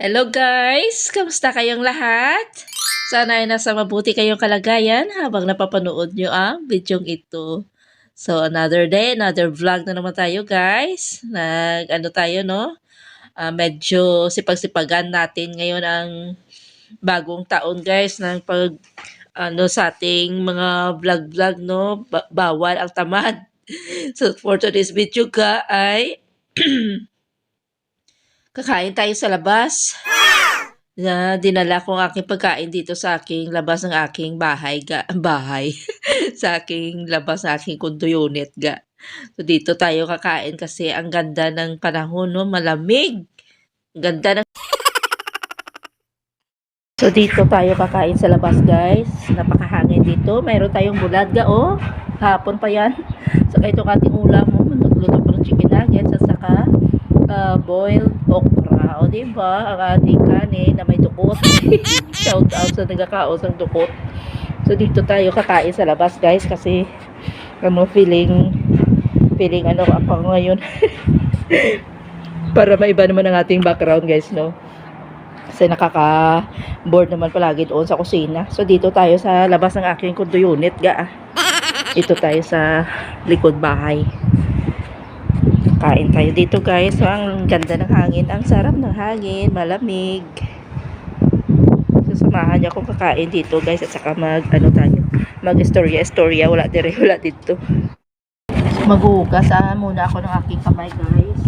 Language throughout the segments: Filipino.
Hello guys! Kamusta kayong lahat? Sana ay nasa mabuti kayong kalagayan habang napapanood nyo ang bidyong ito. So another day, another vlog na naman tayo guys. Nag ano tayo no? Ah, medyo sipag-sipagan natin ngayon ang bagong taon guys ng pag ano sa ating mga vlog-vlog no? Ba- bawal ang tamad. So for today's video ka ay kakain tayo sa labas. Na dinala ko ang aking pagkain dito sa aking labas ng aking bahay ga bahay sa aking labas ng aking condo unit ga. So dito tayo kakain kasi ang ganda ng panahon no, malamig. Ang Ganda ng So dito tayo kakain sa labas guys. Napakahangin dito. Mayroon tayong bulad ga oh. Hapon pa yan. Saka itong ating ulam mo. Nagluto pa ng chicken nuggets at saka uh, boiled okra. O diba? Ang ating kanin na may dukot. Shout out sa nagkakaos ng dukot. So dito tayo kakain sa labas guys kasi ano feeling feeling ano ako ngayon. Para maiba naman ang ating background guys no. Kasi nakaka-board naman palagi doon sa kusina. So dito tayo sa labas ng aking condo unit ga. Ito tayo sa likod bahay. Kain tayo dito guys. So ang ganda ng hangin. Ang sarap ng hangin. Malamig. So samahan niyo akong kakain dito guys. At saka mag ano tayo. Mag istorya istorya. Wala dire wala dito. So maghugas ah, muna ako ng aking kamay guys.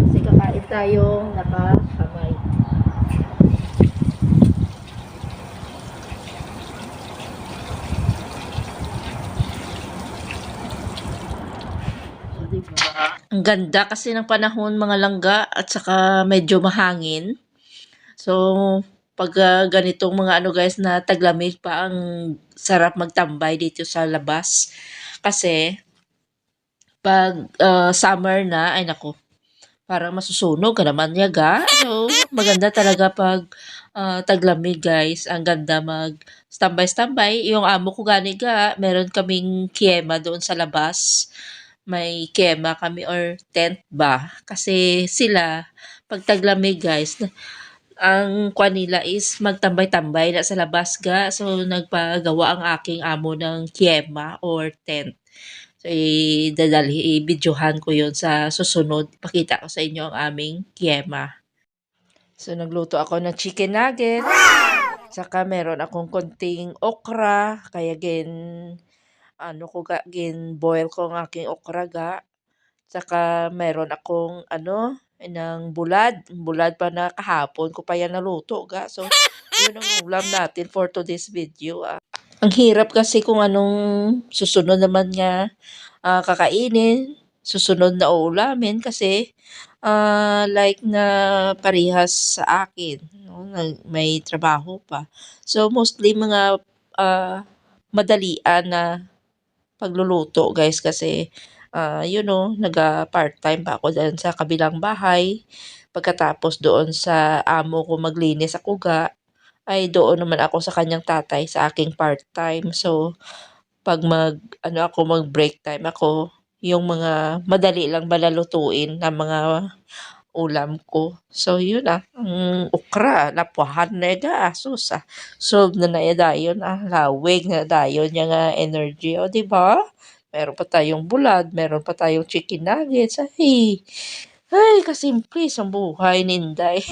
Kasi kakain tayo nakakamay. Ang ganda kasi ng panahon mga langga at saka medyo mahangin. So, pag ah, ganitong mga ano guys na taglamig pa ang sarap magtambay dito sa labas. Kasi pag ah, summer na, ay nako, parang masusunog ka naman yaga. So, maganda talaga pag ah, taglamig guys. Ang ganda mag standby-standby. Yung amo ko gani ga, meron kaming kiyema doon sa labas may kema kami or tent ba. Kasi sila, pag taglamig guys, ang kwan nila is magtambay-tambay na sa labas ga. So, nagpagawa ang aking amo ng kema or tent. So, idadali, i-videohan ko yun sa susunod. Pakita ko sa inyo ang aming kema. So, nagluto ako ng chicken nuggets. Saka meron akong konting okra. Kaya gin, ano ko ga, gin boil ko ang aking okra ga. Saka meron akong ano, ng bulad. Bulad pa na kahapon ko pa yan naluto ga. So, yun ang ulam natin for today's video. Ah. Ang hirap kasi kung anong susunod naman nga ah, kakainin. Susunod na ulamin kasi ah, like na parehas sa akin. No? May trabaho pa. So, mostly mga ah, madalian na pagluluto guys kasi ah you know, naga part-time pa ako dyan sa kabilang bahay. Pagkatapos doon sa amo ko maglinis ako ga, ay doon naman ako sa kanyang tatay sa aking part-time. So, pag mag, ano ako, mag break time ako, yung mga madali lang malalutuin na mga ulam ko. So, yun ah, ang ukra, napuhan na ga, asos ah. Solve na na dayon ah, lawig na dayon niya nga energy. O, di ba? Meron pa tayong bulad, meron pa tayong chicken nuggets. Ay, ay, kasimple sa buhay ninday.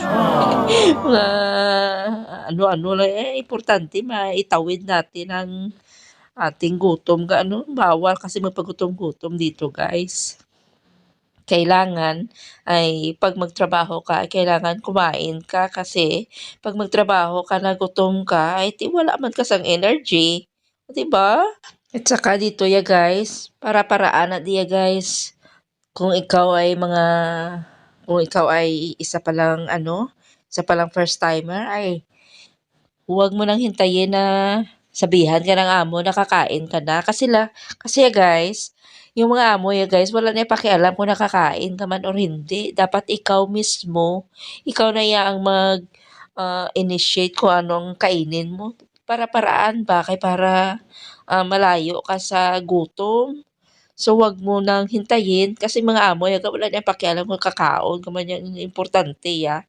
Mga ano-ano lang, eh, importante maitawid natin ang ating gutom. Gaano, bawal kasi magpagutom-gutom dito, guys. Kailangan ay pag magtrabaho ka, kailangan kumain ka kasi pag magtrabaho ka na gutom ka, ay di wala man kasang energy. Ba? At saka dito ya guys, para-paraan na diya guys. Kung ikaw ay mga, kung ikaw ay isa pa lang ano, isa pa lang first timer, ay huwag mo nang hintayin na sabihan ka ng amo na kakain ka na. Kasi la, kasi ya guys, yung mga amo ya guys, wala na pakialam kung nakakain ka man or hindi. Dapat ikaw mismo, ikaw na yang mag ah, initiate kung anong kainin mo. Para-paraan ba? Kay para ah, malayo ka sa gutom. So, wag mo nang hintayin kasi mga amo yaga wala na pakialam kung kakaon ka man yang importante ya.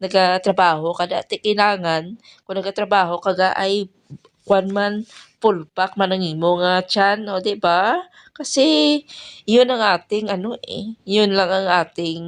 Nagatrabaho ka dati kailangan kung nagatrabaho ka ga ay kuan man full pack man ang imo nga tiyan, o 'di ba? Kasi yun ang ating ano eh, yun lang ang ating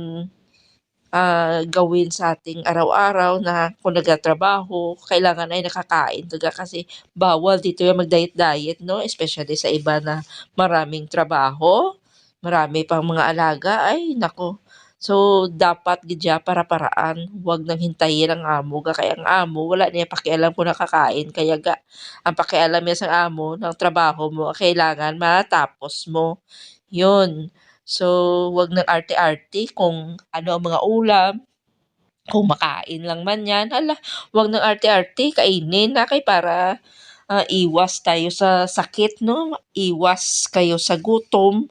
ah, gawin sa ating araw-araw na kung nagtatrabaho, kailangan ay nakakain ka kasi bawal dito yung mag-diet-diet, no? Especially sa iba na maraming trabaho, marami pang mga alaga, ay nako. So, dapat gidya para-paraan, wag nang hintayin ang amo ga. Kay ang amo wala niya pakialam kung nakakain. Kaya ga ang pakialam niya sa amo ng trabaho mo kailangan matapos mo, yun. So, wag ng arte-arte kung ano ang mga ulam, kung makain lang man yan, hala, wag ng arte-arte, kainin na kay para ah, iwas tayo sa sakit, no? Iwas kayo sa gutom.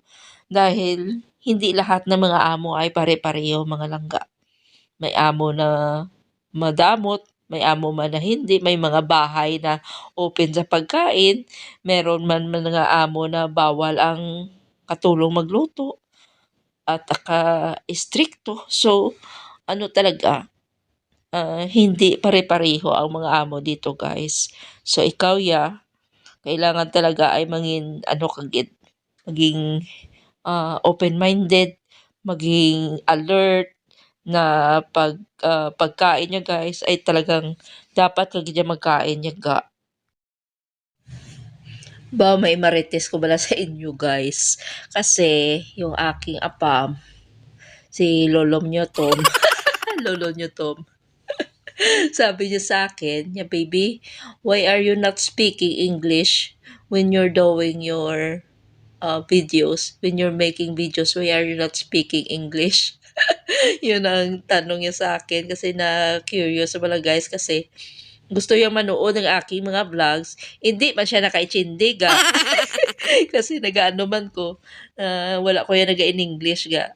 Dahil hindi lahat ng mga amo ay pare-pareho mga langga. May amo na madamot, may amo man na hindi, may mga bahay na open sa pagkain, meron man mga amo na bawal ang katulong magluto at aka-istrikto. So, ano talaga, ah, hindi pare-pareho ang mga amo dito guys. So, ikaw ya, kailangan talaga ay mangin ano kagid, maging ah, open-minded, maging alert na pag ah, pagkain niyo guys ay talagang dapat kagid ya magkain yaga. Ba may marites ko bala sa inyo guys. Kasi yung aking apam, si Lolom nyo Tom, Lolo nyo Tom, sabi niya sa akin, yeah baby, why are you not speaking English when you're doing your uh, videos, when you're making videos, why are you not speaking English? Yun ang tanong niya sa akin kasi na curious pala guys kasi gusto niya manood ng aking mga vlogs, hindi man siya nakaitsindig ga. kasi nagaano man ko, ah, wala ko yan naga in English ga.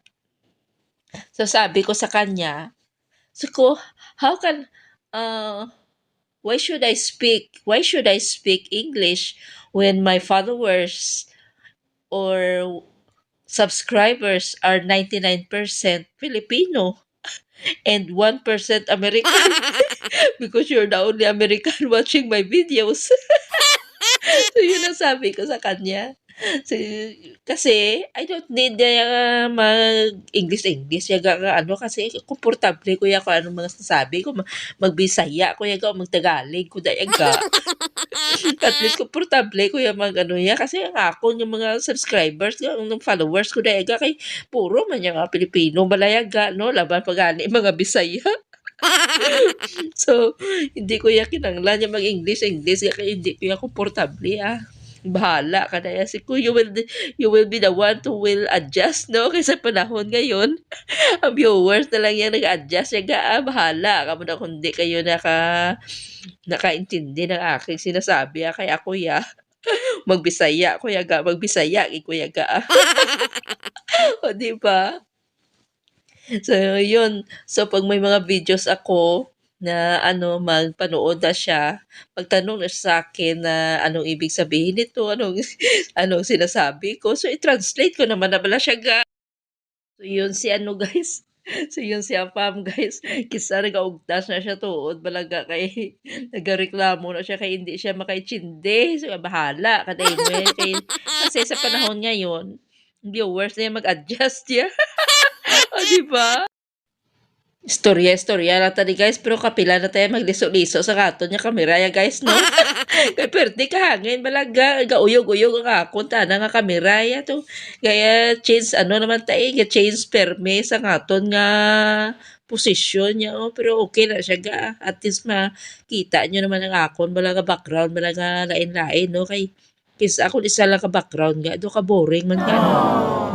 So sabi ko sa kanya, so ko, how can, uh, why should I speak, why should I speak English when my followers or subscribers are 99% Filipino and 1% American because you're the only American watching my videos. so yun ang sabi ko sa kanya. So, kasi I don't need na mag-English English yaga nga ano kasi komportable ko ya kung ano mga sasabi ko magbisaya ko yaga magtagalog ko dayaga. At least komportable ko ya mag ano ya kasi ang ako yung mga subscribers ng followers ko dayaga kay puro man yung mga Pilipino balayaga no laban pagani mga Bisaya. so, hindi ko ya kinanglan yung mag-English English kaya hindi ko ya komportable ah bahala ka na yan. Si you will, you will be the one to will adjust, no? Kasi panahon ngayon, ang viewers na lang yan nag-adjust. Yung ah, bahala ka mo na kung di kayo naka, nakaintindi ng aking sinasabi. Ah. Kaya ako ya, magbisaya ko yaga, magbisaya ko yaga. o di ba? So, yun. So, pag may mga videos ako, na ano, magpanood na siya, magtanong na siya sa akin na anong ibig sabihin nito, anong, anong sinasabi ko. So, i-translate ko naman na pala siya ga. So, yun si ano guys. So, yun si Apam guys. Kisa nagaugtas na siya tuod. Balaga kay nagareklamo na siya kay hindi siya makaitsindi. So, bahala. Yan. Kay, kasi sa panahon ngayon, viewers na yan mag-adjust ya. o, diba? Istorya, istorya na tani guys, pero kapila na tayo magliso-liso sa katon niya kamera ya guys, no? Kay pwerte ka hangin, malaga, gauyog-uyog ang akon, tana nga kamera ya to. Kaya change, ano naman tayo, ga change perme sa katon nga posisyon niya, oh, pero okay na siya ga. At least makita nyo naman ang akon, malaga background, malaga lain-lain, no? Kay, Kis ako isa lang ka background nga, do ka boring man ka. no?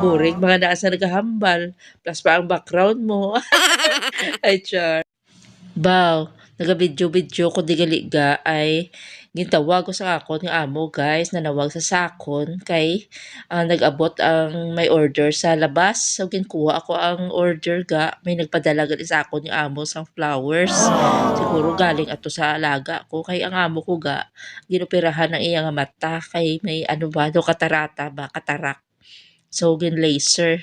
Boring, mga nasa nagahambal. Plus pa ang background mo. Ay, char. Baw, naga-video-video ko digaliga ay gintawag ko sa akon nga amo guys na nawag sa sakon kay ah, nag-abot ang may order sa labas so ginkuha ako ang order ga may nagpadala gali sa akon yung amo sa flowers siguro galing ato sa alaga ko kay ang amo ko ga ginoperahan ng iyang mata kay may ano ba do katarata ba katarak So, gin laser.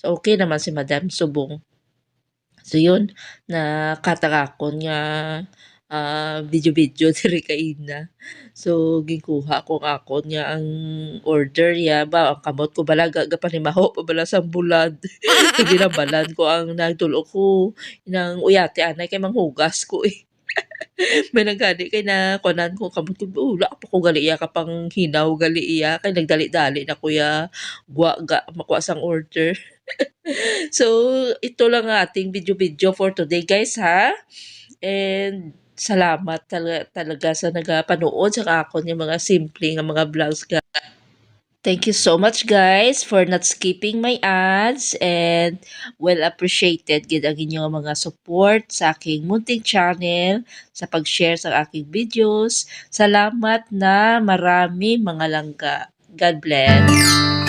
So, okay naman si Madam Subong. So, yun, nakatagakon nga ah, video-video diri kay Ina. So, ginkuha ko ang akon nga ang order ya ba ang kamot ko balaga gapanimaho pa bala sang bulad. ginabalan ko ang nagtulo ko nang uyate anay kay manghugas ko eh. May nagani kay na kunan ko kamot ko wala pa ko gali iya kapang hinaw gali iya kay nagdali-dali na kuya guwa ga makuha sang order. so, ito lang ang ating video-video for today guys ha. And salamat talaga, talaga sa nagapanood sa akon yung mga simple nga mga vlogs ga. Thank you so much guys for not skipping my ads and well appreciated gid ang inyong mga support sa aking munting channel sa pag-share sa aking videos. Salamat na marami mga langga. God bless.